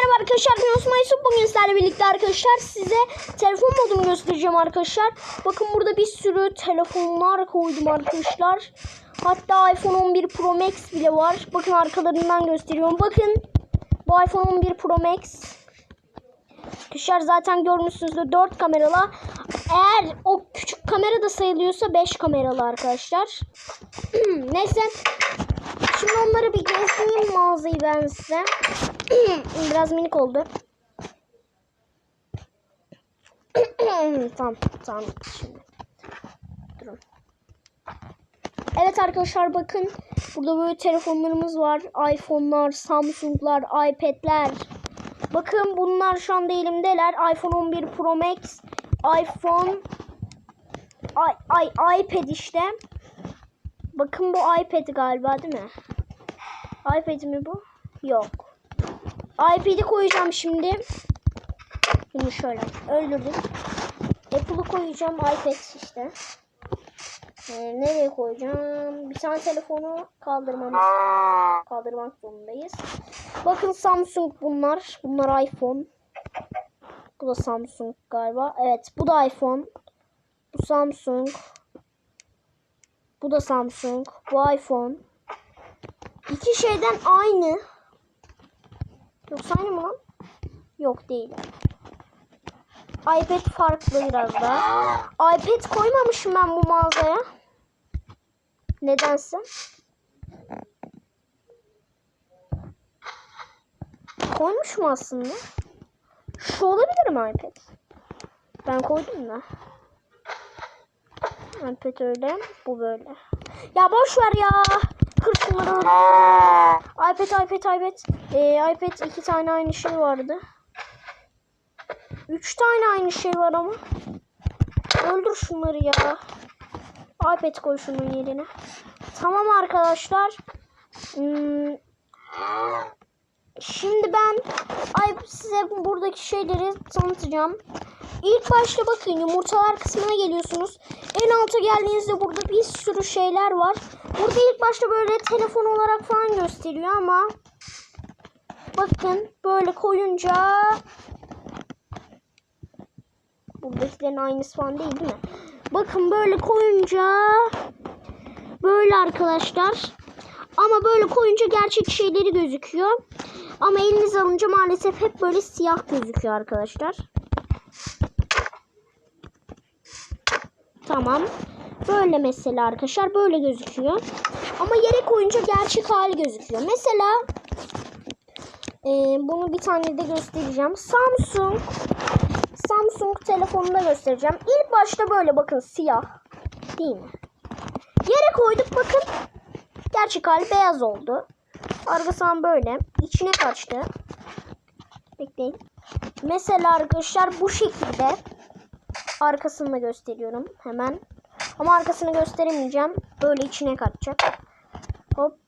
Merhaba arkadaşlar ben Osman bugün sizlerle birlikte arkadaşlar size telefon modumu göstereceğim arkadaşlar. Bakın burada bir sürü telefonlar koydum arkadaşlar. Hatta iPhone 11 Pro Max bile var. Bakın arkalarından gösteriyorum. Bakın bu iPhone 11 Pro Max. Arkadaşlar zaten görmüşsünüzdür 4 kameralı. Eğer o küçük kamera da sayılıyorsa 5 kameralı arkadaşlar. Neyse. Şimdi mağazayı ben size. Biraz minik oldu. tamam tamam şimdi. Durun. Evet arkadaşlar bakın. Burada böyle telefonlarımız var. iPhone'lar, Samsung'lar, iPad'ler. Bakın bunlar şu anda elimdeler. iPhone 11 Pro Max, iPhone ay, ay, iPad işte. Bakın bu iPad galiba değil mi? iPad mi bu? Yok. iPad'i koyacağım şimdi. Bunu şöyle öldürdüm. Apple'ı koyacağım. iPad işte. Ee, nereye koyacağım? Bir tane telefonu kaldırmamız kaldırmak zorundayız. Bakın Samsung bunlar. Bunlar iPhone. Bu da Samsung galiba. Evet bu da iPhone. Bu Samsung. Bu da Samsung. Bu iPhone. İki şeyden aynı. Yoksa aynı mı lan? Yok değil. iPad farklı biraz daha. iPad koymamışım ben bu mağazaya. Nedense. Koymuşum aslında. Şu olabilir mi iPad? Ben koydum da. iPad öyle. Bu böyle. Ya boş ver ya. Kır şunları. iPad, iPad, iPad. Ee, iPad iki tane aynı şey vardı. Üç tane aynı şey var ama. Öldür şunları ya. iPad koy şunun yerine. Tamam arkadaşlar. Hmm. Şimdi ben size buradaki şeyleri tanıtacağım. İlk başta bakın yumurtalar kısmına geliyorsunuz. En alta geldiğinizde burada bir sürü şeyler var. Burada ilk başta böyle telefon olarak falan gösteriyor ama bakın böyle koyunca buradakilerin aynısı falan değil değil mi? Bakın böyle koyunca böyle arkadaşlar. Ama böyle koyunca gerçek şeyleri gözüküyor. Ama eliniz alınca maalesef hep böyle siyah gözüküyor arkadaşlar. Tamam. Böyle mesela arkadaşlar böyle gözüküyor. Ama yere koyunca gerçek hali gözüküyor. Mesela e, bunu bir tane de göstereceğim. Samsung Samsung telefonunda göstereceğim. İlk başta böyle bakın siyah. Değil mi? Yere koyduk bakın. Gerçek hali beyaz oldu. Arkasından böyle. içine kaçtı. Bekleyin. Mesela arkadaşlar bu şekilde arkasını da gösteriyorum hemen. Ama arkasını gösteremeyeceğim. Böyle içine kaçacak. Hop.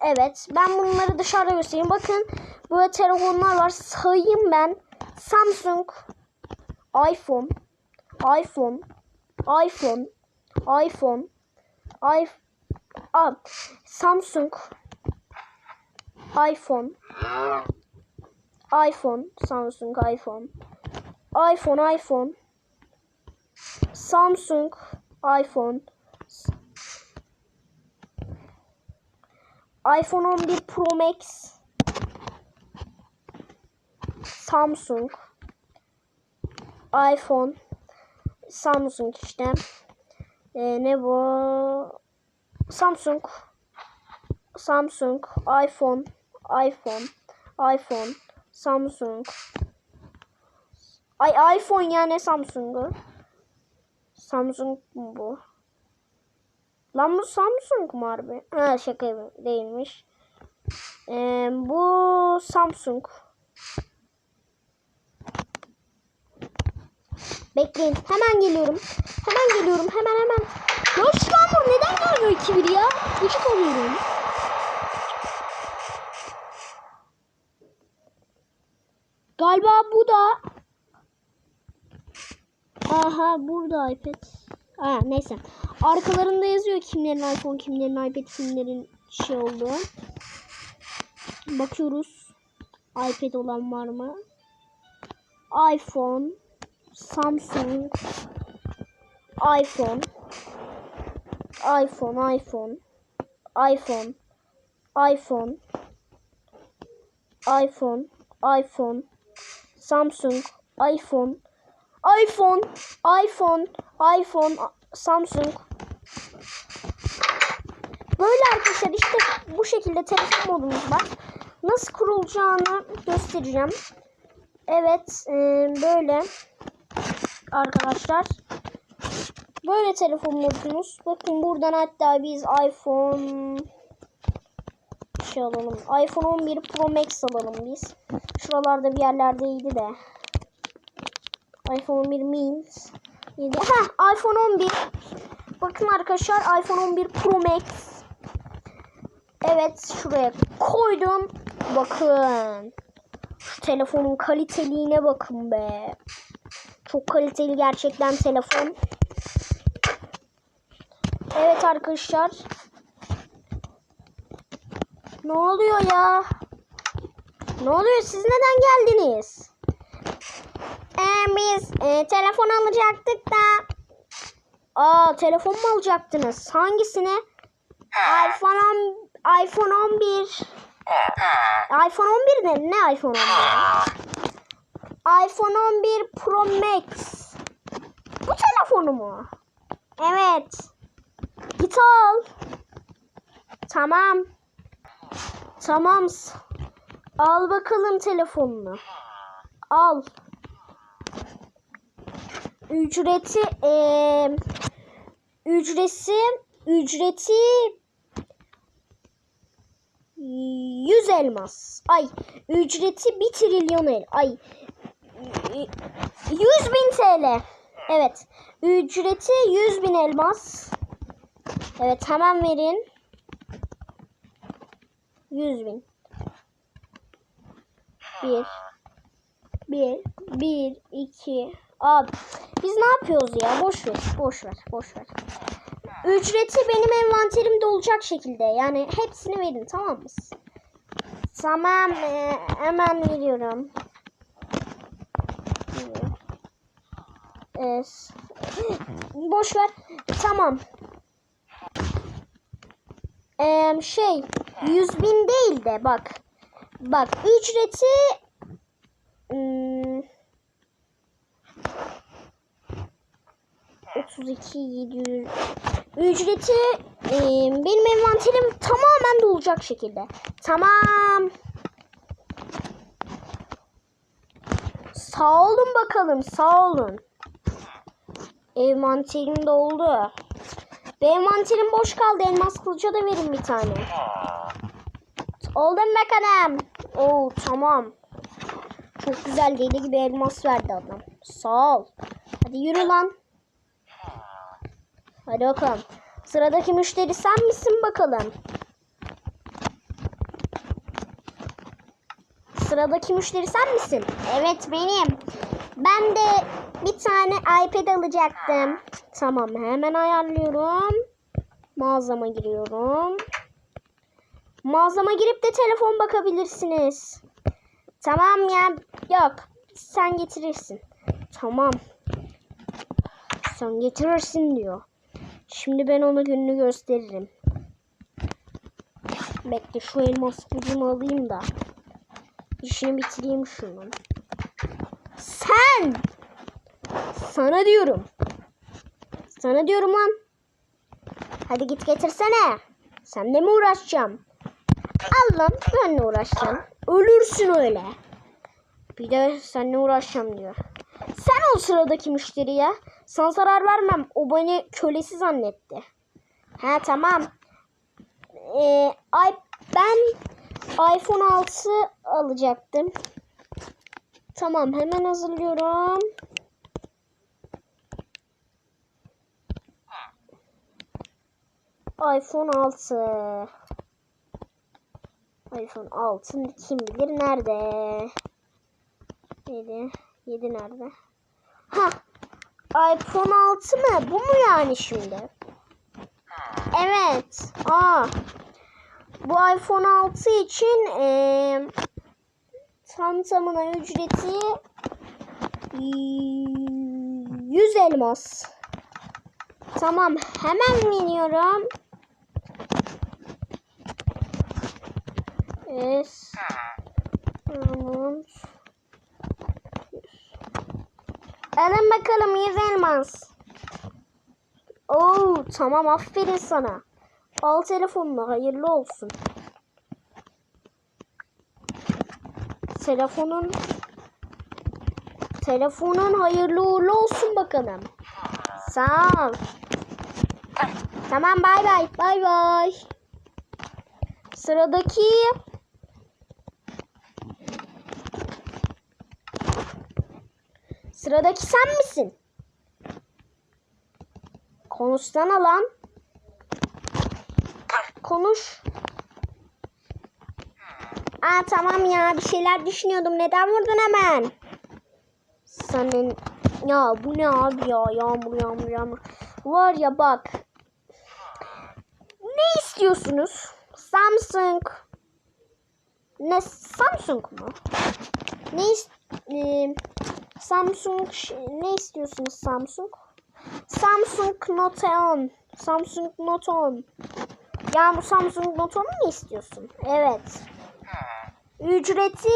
Evet. Ben bunları dışarıda göstereyim. Bakın böyle telefonlar var. Sayayım ben. Samsung. iPhone. iPhone. iPhone. iPhone. iPhone. Samsung. iPhone. iPhone. Samsung iPhone. iPhone iPhone. Samsung iPhone. iPhone 11 Pro Max. Samsung. iPhone. Samsung işte. Ee, ne bu? Samsung. Samsung. iPhone. iPhone. iPhone. Samsung. Ay iPhone yani Samsung'u. Samsung mu bu? Lan bu Samsung mu harbi? Ha şaka değilmiş. Ee, bu Samsung. Bekleyin. Hemen geliyorum. Hemen geliyorum. Hemen hemen. Ya şu yağmur neden gelmiyor 2-1 ya? Gıcık oluyorum. Galiba bu da Aha burada iPad. Ha neyse. Arkalarında yazıyor kimlerin iPhone, kimlerin iPad, kimlerin şey olduğu. Bakıyoruz. iPad olan var mı? iPhone, Samsung, iPhone, iPhone, iPhone, iPhone, iPhone, iPhone, iPhone, Samsung, iPhone, iPhone, iPhone, iPhone, Samsung. Böyle arkadaşlar işte bu şekilde telefon modumuz var. Nasıl kurulacağını göstereceğim. Evet e, böyle arkadaşlar. Böyle telefon modumuz. Bakın buradan hatta biz iPhone şey alalım. iPhone 11 Pro Max alalım biz. Şuralarda bir yerlerdeydi de. iPhone 11 Mint. Yedi. Ha iPhone 11. Bakın arkadaşlar iPhone 11 Pro Max. Evet şuraya koydum. Bakın. Şu telefonun kaliteliğine bakın be. Çok kaliteli gerçekten telefon. Evet arkadaşlar. Ne oluyor ya? Ne oluyor? Siz neden geldiniz? Ee, biz e, telefon alacaktık da. Aa telefon mu alacaktınız? Hangisini? iPhone 10, iPhone 11. iPhone 11 ne? Ne iPhone 11? iPhone 11 Pro Max. Bu telefonu mu? Evet. Git al. Tamam. Tamam. Al bakalım telefonunu. Al. Ücreti eee ücreti ücreti 100 elmas. Ay ücreti 1 trilyon el. Ay 100 bin TL. Evet. Ücreti 100 bin elmas. Evet hemen verin. 100 bin. 1 1 1 2 Abi biz ne yapıyoruz ya? Boş ver. Boş ver. Boş ver. Ücreti benim envanterimde olacak şekilde. Yani hepsini verin tamam mı? Tamam. e, hemen veriyorum. Evet. Boş ver. Tamam. Ee, şey 100 bin değil de bak. Bak ücreti hmm, 32 700 ücreti e, benim envanterim tamamen dolacak şekilde. Tamam. Sağ olun bakalım. Sağ olun. Envanterim doldu. Ve envanterim boş kaldı. Elmas kılıca da verin bir tane. Oldu mu bakalım? Oo tamam. Çok güzel deli gibi elmas verdi adam. Sağ ol. Hadi yürü lan. Hadi bakalım. Sıradaki müşteri sen misin bakalım? Sıradaki müşteri sen misin? Evet benim. Ben de bir tane iPad alacaktım. Tamam hemen ayarlıyorum. Mağazama giriyorum. Mağazama girip de telefon bakabilirsiniz. Tamam ya. Yok. Sen getirirsin. Tamam. Sen getirirsin diyor. Şimdi ben ona gününü gösteririm. Bekle şu elmas kılıcımı alayım da. İşini bitireyim şunun. Sen! Sana diyorum. Sana diyorum lan. Hadi git getirsene. Senle mi uğraşacağım? Al lan benle uğraşacağım. Ölürsün öyle. Bir de seninle uğraşacağım diyor. Sen ol sıradaki müşteri ya. Sana zarar vermem. O beni kölesi zannetti. Ha tamam. Ee, ben iPhone 6 alacaktım. Tamam hemen hazırlıyorum. iPhone 6. iPhone 6 kim bilir nerede? 7. 7 nerede? Ha. iPhone 6 mı? Bu mu yani şimdi? Evet. Aa. Bu iPhone 6 için eee Tam tamına ücreti 100 elmas. Tamam hemen veriyorum. Es. Tamam. Alın bakalım 100 elmas. Oo tamam aferin sana. Al telefonunu hayırlı olsun. Telefonun Telefonun hayırlı uğurlu olsun bakalım. Sağ ol. Tamam bay bay. Bay bay. Sıradaki Sıradaki sen misin? Konuşsana lan. Konuş. Aa tamam ya bir şeyler düşünüyordum. Neden vurdun hemen? Senin ya bu ne abi ya yağmur yağmur yağmur. Var ya bak. Ne istiyorsunuz? Samsung. Ne Samsung mu? Ne is- e, Samsung ne istiyorsunuz Samsung? Samsung Note 10. Samsung Note 10. Ya bu Samsung Note 10'u mu istiyorsun? Evet. Ücreti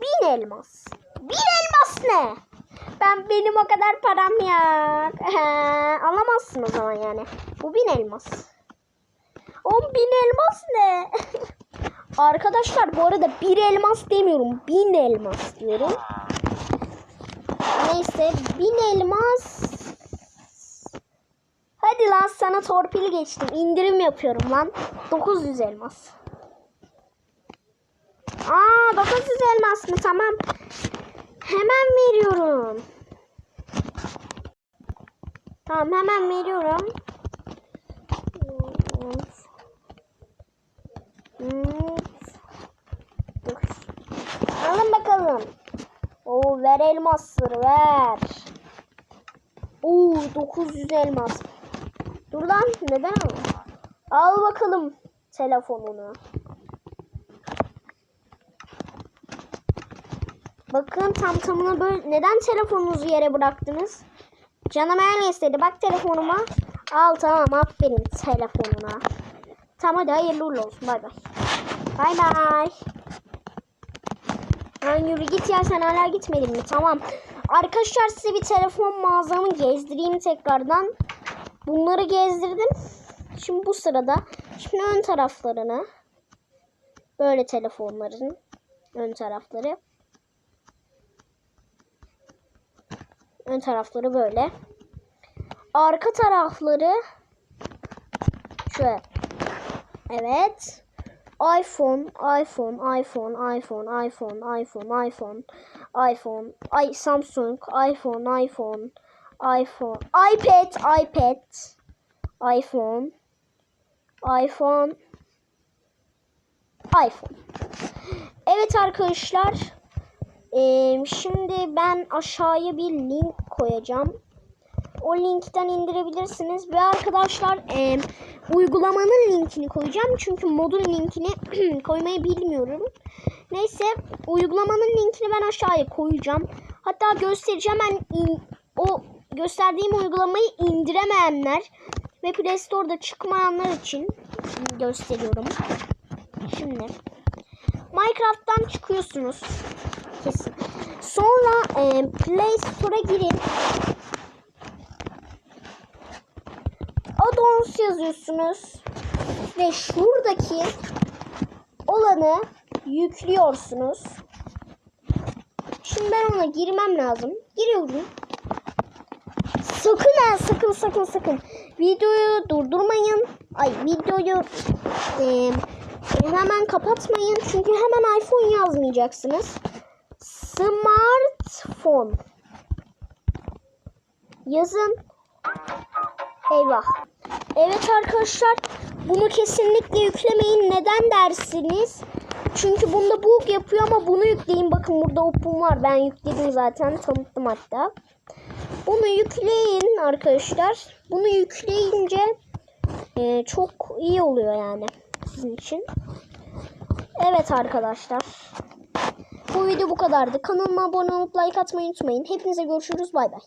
bin elmas. Bin elmas ne? Ben benim o kadar param yok. Alamazsın o zaman yani. Bu bin elmas. On bin elmas ne? Arkadaşlar bu arada bir elmas demiyorum. Bin elmas diyorum. Neyse bin elmas. Hadi lan sana torpil geçtim. İndirim yapıyorum lan. 900 elmas. Aa 900 elmas mı? Tamam. Hemen veriyorum. Tamam hemen veriyorum. Dur. Alın bakalım. Oo ver elmasları ver. Oo 900 elmas. Dur lan neden al? Al bakalım telefonunu. Bakın tam tamına böyle neden telefonunuzu yere bıraktınız? Canım öyle istedi. Bak telefonuma. Al tamam aferin telefonuna. Tamam hadi hayırlı uğurlu olsun. Bay bay. Bay bay. Lan yürü git ya sen hala gitmedin mi? Tamam. Arkadaşlar size bir telefon mağazamı gezdireyim tekrardan. Bunları gezdirdim. Şimdi bu sırada şimdi ön taraflarını böyle telefonların ön tarafları ön tarafları böyle. Arka tarafları şöyle. Evet. iPhone, iPhone, iPhone, iPhone, iPhone, iPhone, iPhone, iPhone, ay Samsung, iPhone, iPhone, iPhone, iPad, iPad, iPhone, iPhone, iPhone. Evet arkadaşlar. Ee, şimdi ben aşağıya bir link koyacağım. O linkten indirebilirsiniz. Ve arkadaşlar e, uygulamanın linkini koyacağım. Çünkü modun linkini koymayı bilmiyorum. Neyse uygulamanın linkini ben aşağıya koyacağım. Hatta göstereceğim. Ben in, o gösterdiğim uygulamayı indiremeyenler ve Play Store'da çıkmayanlar için gösteriyorum. Şimdi Minecraft'tan çıkıyorsunuz. Kesin. Sonra e, Play Store'a girin. Addons yazıyorsunuz. Ve şuradaki olanı yüklüyorsunuz. Şimdi ben ona girmem lazım. Giriyorum. Sakın ha sakın sakın sakın. Videoyu durdurmayın. Ay videoyu e, hemen kapatmayın. Çünkü hemen iPhone yazmayacaksınız. Smartphone. Yazın. Eyvah. Evet arkadaşlar bunu kesinlikle yüklemeyin. Neden dersiniz? Çünkü bunda bug yapıyor ama bunu yükleyin. Bakın burada open var. Ben yükledim zaten. Tanıttım hatta. Bunu yükleyin arkadaşlar. Bunu yükleyince e, çok iyi oluyor yani sizin için. Evet arkadaşlar. Bu video bu kadardı. Kanalıma abone olup like atmayı unutmayın. Hepinize görüşürüz. Bay bay.